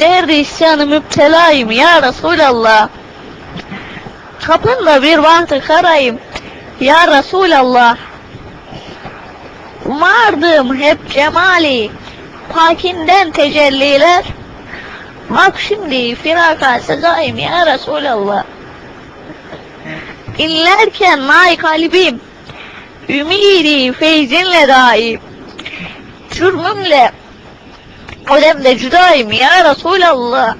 derdi isyanı müptelayım ya Resulallah. Kapında bir bahtı karayım ya Resulallah. Umardım hep cemali, pakinden tecelliler. Bak şimdi firaka sezayım ya Resulallah. İnlerken nay kalbim, ümidi feyzinle daim. Cürmümle, ödemde cüdayım ya Resulallah.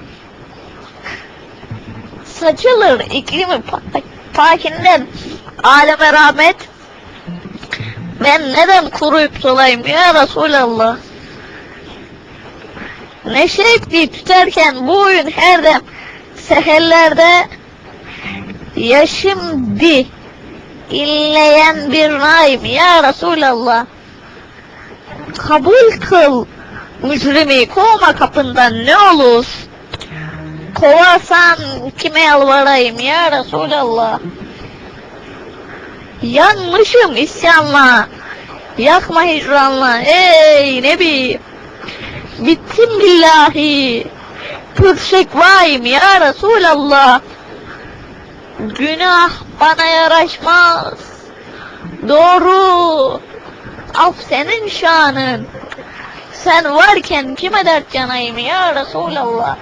Saçılır iklimi pa- pakinden aleme rahmet. Ben neden kuruyup solayım ya Resulallah? Ne şevkli tüterken bu oyun her dem seherlerde yaşımdi inleyen bir naim ya Resulallah. Kabul kıl mücrimi kovma kapından ne olur. Kovarsan kime yalvarayım ya Resulallah. Yanmışım isyanla. Yakma hicranla ey Nebi. Bittim billahi. Pürşek vayım ya Resulallah. Günah bana yaraşmaz. Doğru. Af senin şanın. Sen varken kime dert yanayım ya Resulallah.